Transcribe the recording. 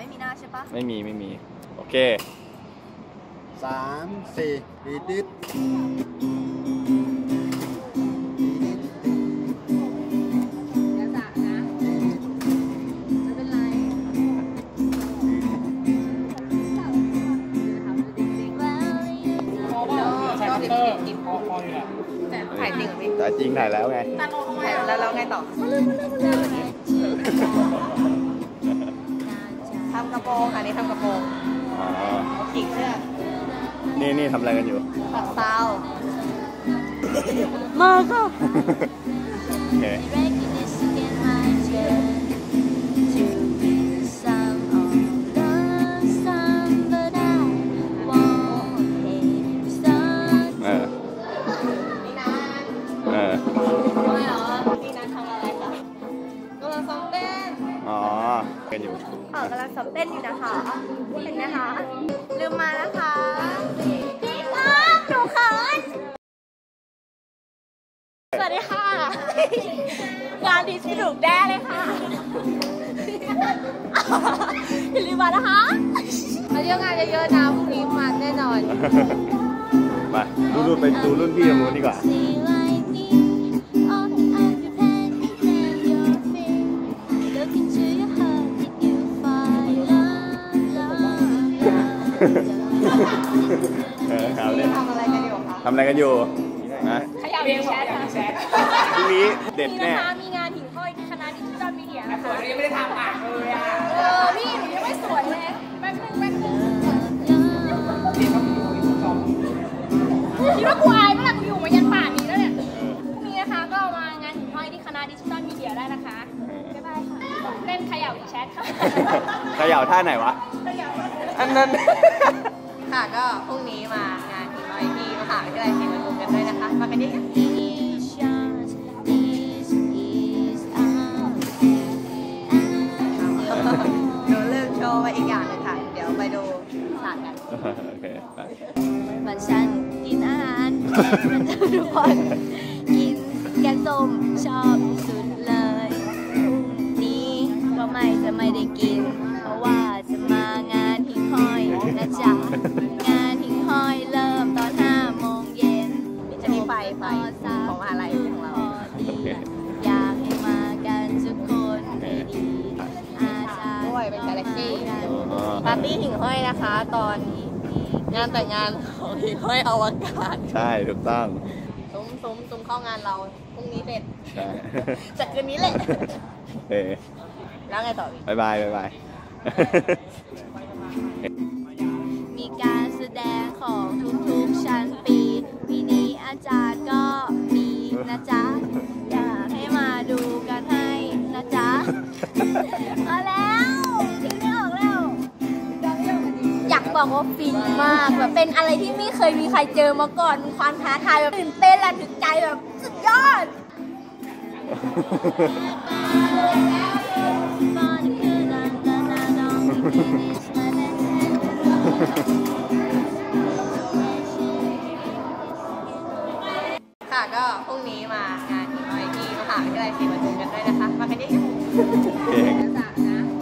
ไม่มีหน้าใช่ปะไม่มีไม่มี โอเคสามสี่ดีดิดอย่าสะนะไม่เป็นไรแต่ถ่ายจริงเหรอพี่แต่จริงถ่ายแล้วไงถ่ายแล้วแล้วไงต่อ ทำกระโปรงค่ะนี่ทำกระโปรงอ๋อจิกเสื้อนี่นี่ทำอะไรกันอยู่ ตัดซาวมาก็โอเค เออ นี่นะเออ ไม่เหรอนี่นะทำอะไรคะกำลังซ้อมเต้น อ๋อ กันอยู่ เออกำลังซ้อมเต้นอยู่นะคะ เห็นไหมคะ ลืมมานะคะพี่ครับหนูเขินสวัสดีค่ะ งานดีสนุกแน่เลยค่ะอย่าลืมมานะคะ มาเยอะงานเยอะๆนะพรุ่งนี้มาแน่นอน มาดูรุ่นไปดูรุ่นพี่ตรงนู้นดีกว่า เออครับเนี่ยทำอะไรกันอยู่คะทำอะไรกันอยู่นะขยับเองแชทค่ะแชทพรุ่งนี้เด็ดนี่แน่นะคะมีงานหิ่งห้อยที่คณะดิจิทัลมีเดียนะคะยังไม่ได้ทำอะเลยอะเออพี่หนูยังไม่สวยเลยแป๊บนึงแป๊บนึงคิดว่ากูอายเมื่อไหร่กูอยู่มายันป่านนี้แล้วเนี่ยพรุ่งนี้นะคะก็มางานหิ่งห้อยที่คณะดิจิทัลมีเดียได้นะคะบ๊ายบายค่ะเล่นขยับแชทค่ะเขย่าท่าไหนวะ อันนั้น ค่ะก็พรุ่งนี้มางานหิ่งห้อยที่มหาวิทยาลัยศรีปทุมกันด้วยนะคะ มากันเยอะๆเดี๋ยวเลิกโชว์ไปอีกอย่างหนึงค่ะ เดี๋ยวไปดูฉากกัน โอเคไปวันฉันกินอาหารมันจะทุกคนกินแกงส้มชอบที่สุดเลยพรุ่งนี้ก็ไม่จะไม่ได้กิน เพราะว่า ไฟไฟของมหาลัยของเราโอเคอยากให้มากันทุกคนให้ดีอาสาด้วยเป็นกาแล็กซี่อ๋อปาร์ตี้หิ่งห้อยนะคะ ตอนงานแต่งงานของหิ่งห้อยอวกาศใช่ถูกต้องซุ้มซุ้มซุ้มเข้างานเราพรุ่งนี้เสร็จใช่จากคืนนี้แหละโอเคแล้วไงต่อพี่บายบายบายบายมีการแสดงของทุกๆชั้นปีปีนี้ อาจารย์ก็มีนะจ๊ะ อยากให้มาดูกันให้นะจ๊ะมาแล้วคิดไม่ออกแล้ว อยากบอกว่าฟินมากแบบเป็นอะไรที่ไม่เคยมีใครเจอมาก่อนมีความท้าทายแบบตื่นเต้นและถึงใจแบบสุดยอด Bye. ค่ะก็พรุ่งนี้มางานที่น้อยที่มหาวิทยาลัยศรีปทุมกันด้วยนะคะ มากันเยอะๆเค ส